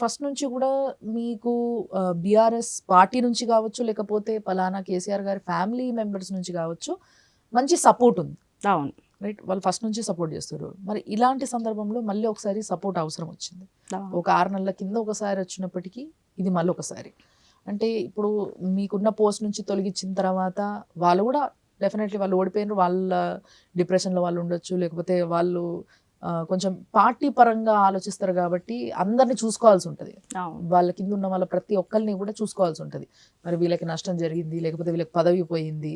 First నుంచి కూడా మీకు బీఆర్ఎస్ పార్టీ నుంచి కావచ్చు లేకపోతే పలానా కేసీఆర్ గారి ఫ్యామిలీ మెంబర్స్ నుంచి కావచ్చు మంచి సపోర్ట్ ఉంది. అవును. రైట్? వాళ్ళు ఫస్ట్ నుంచి సపోర్ట్ చేస్తారు మరి ఇలాంటి సందర్భంలో మళ్ళీ ఒకసారి సపోర్ట్ అవసరం వచ్చింది. ఒక ఆరు నెలల కింద ఒకసారి వచ్చినప్పటికీ ఇది మళ్ళీ ఒకసారి. అంటే ఇప్పుడు మీకున్న పోస్ట్ నుంచి తొలగించిన తర్వాత వాళ్ళు కూడా డెఫినెట్లీ వాళ్ళు ఓడిపోయినారు వాళ్ళ డిప్రెషన్లో వాళ్ళు ఉండొచ్చు లేకపోతే వాళ్ళు కొంచెం పార్టీ పరంగా ఆలోచిస్తారు కాబట్టి అందరిని చూసుకోవాల్సి ఉంటుంది. వాళ్ళ కింద ఉన్న వాళ్ళ ప్రతి ఒక్కరిని కూడా చూసుకోవాల్సి ఉంటుంది. మరి వీళ్ళకి నష్టం జరిగింది లేకపోతే వీళ్ళకి పదవి పోయింది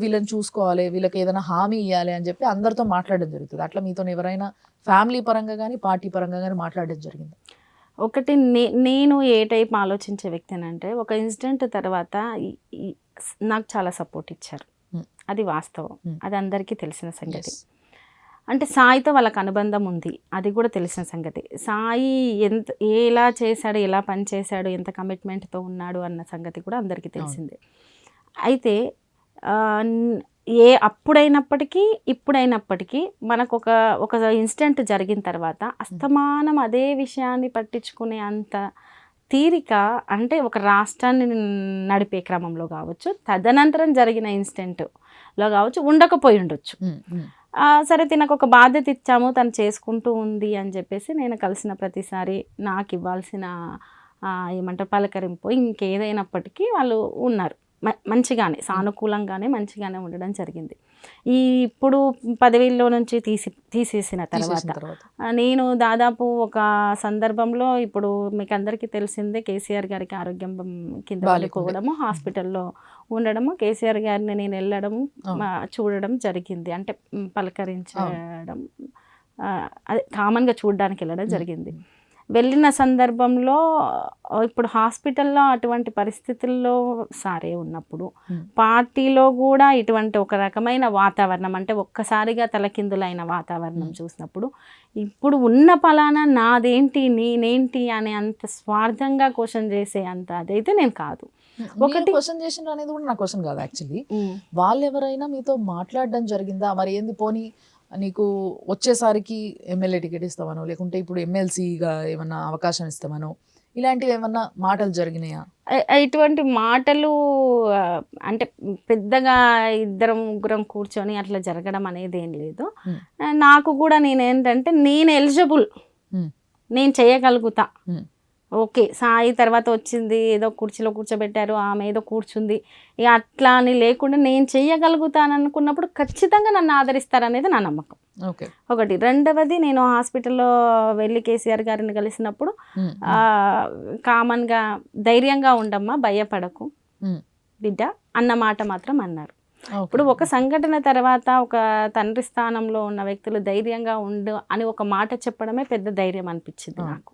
వీళ్ళని చూసుకోవాలి వీళ్ళకి ఏదైనా హామీ ఇవ్వాలి అని చెప్పి అందరితో మాట్లాడడం జరుగుతుంది. అట్లా మీతో ఎవరైనా ఫ్యామిలీ పరంగా కానీ పార్టీ పరంగా కానీ మాట్లాడడం జరిగింది. ఒకటి నే నేను ఏ టైప్ ఆలోచించే వ్యక్తిని అంటే ఒక ఇన్సిడెంట్ తర్వాత నాకు చాలా సపోర్ట్ ఇచ్చారు. అది వాస్తవం. అది అందరికీ తెలిసిన సంగతి. అంటే సాయితో వాళ్ళకి అనుబంధం ఉంది. అది కూడా తెలిసిన సంగతి. సాయి ఎంత ఎలా చేశాడు ఎలా పని చేశాడు ఎంత కమిట్మెంట్తో ఉన్నాడు అన్న సంగతి కూడా అందరికీ తెలిసిందే. అయితే ఏ అప్పుడైనప్పటికీ ఇప్పుడైనప్పటికీ మనకు ఒక ఒక ఇన్సిడెంట్ జరిగిన తర్వాత అస్తమానం అదే విషయాన్ని పట్టించుకునే అంత తీరిక అంటే ఒక రాష్ట్రాన్ని నడిపే క్రమంలో కావచ్చు తదనంతరం జరిగిన ఇన్సిడెంట్లో కావచ్చు ఉండకపోయి ఉండొచ్చు. సరే తినకు ఒక బాధ్యత ఇచ్చాము తను చేసుకుంటూ ఉంది అని చెప్పేసి నేను కలిసిన ప్రతిసారి నాకు ఇవ్వాల్సిన ఏమంటారు పలకరింపు ఇంకేదైనప్పటికీ వాళ్ళు ఉన్నారు. మంచిగానే సానుకూలంగానే మంచిగానే ఉండడం జరిగింది. ఈ ఇప్పుడు పదవిలో నుంచి తీసి తీసేసిన తర్వాత నేను దాదాపు ఒక సందర్భంలో ఇప్పుడు మీకు అందరికీ తెలిసిందే కేసీఆర్ గారికి ఆరోగ్యం కింద. పడిపోవడము హాస్పిటల్లో ఉండడము కేసీఆర్ గారిని నేను వెళ్ళడం చూడడం జరిగింది. అంటే పలకరించడం అదే కామన్గా చూడడానికి వెళ్ళడం. జరిగింది. వెళ్ళిన సందర్భంలో ఇప్పుడు హాస్పిటల్లో అటువంటి పరిస్థితుల్లో సారే ఉన్నప్పుడు. పార్టీలో కూడా ఇటువంటి ఒక రకమైన వాతావరణం అంటే ఒక్కసారిగా తలకిందులైన వాతావరణం. చూసినప్పుడు ఇప్పుడు ఉన్న పలానా నాదేంటి నేనేంటి అనే అంత స్వార్థంగా క్వశ్చన్ చేసే అంత అదైతే నేను కాదు. ఒకటి ఒకటి- క్వశ్చన్ చేసిన అనేది కూడా నా క్వశ్చన్ కాదు యాక్చువల్లీ. వాళ్ళు ఎవరైనా మీతో మాట్లాడడం జరిగిందా? మరి ఏంది పోనీ నీకు వచ్చేసరికి ఎమ్మెల్యే టికెట్ ఇస్తామనో లేకుంటే ఇప్పుడు ఎమ్మెల్సీగా ఏమన్నా అవకాశం ఇస్తామనో ఇలాంటివి ఏమన్నా మాటలు జరిగినాయా? ఇటువంటి మాటలు అంటే పెద్దగా ఇద్దరం ముగ్గురం కూర్చొని అట్లా జరగడం అనేది ఏం లేదు. నాకు కూడా నేను ఏంటంటే నేను ఎలిజిబుల్. నేను చేయగలుగుతా. ఓకే సాయి తర్వాత వచ్చింది ఏదో కుర్చీలో కూర్చోబెట్టారు ఆమె ఏదో కూర్చుంది. ఇక అట్లా అని లేకుండా నేను చేయగలుగుతాను అనుకున్నప్పుడు ఖచ్చితంగా నన్ను ఆదరిస్తారనేది నా నమ్మకం. ఓకే. ఒకటి. రెండవది నేను హాస్పిటల్లో వెళ్ళి కేసీఆర్ గారిని కలిసినప్పుడు కామన్గా ధైర్యంగా ఉండమ్మా భయపడకు. బిడ్డ అన్న మాట మాత్రం అన్నారు. ఇప్పుడు ఒక సంఘటన తర్వాత ఒక తండ్రి స్థానంలో ఉన్న వ్యక్తులు ధైర్యంగా ఉండు అని ఒక మాట చెప్పడమే పెద్ద ధైర్యం అనిపించింది. నాకు.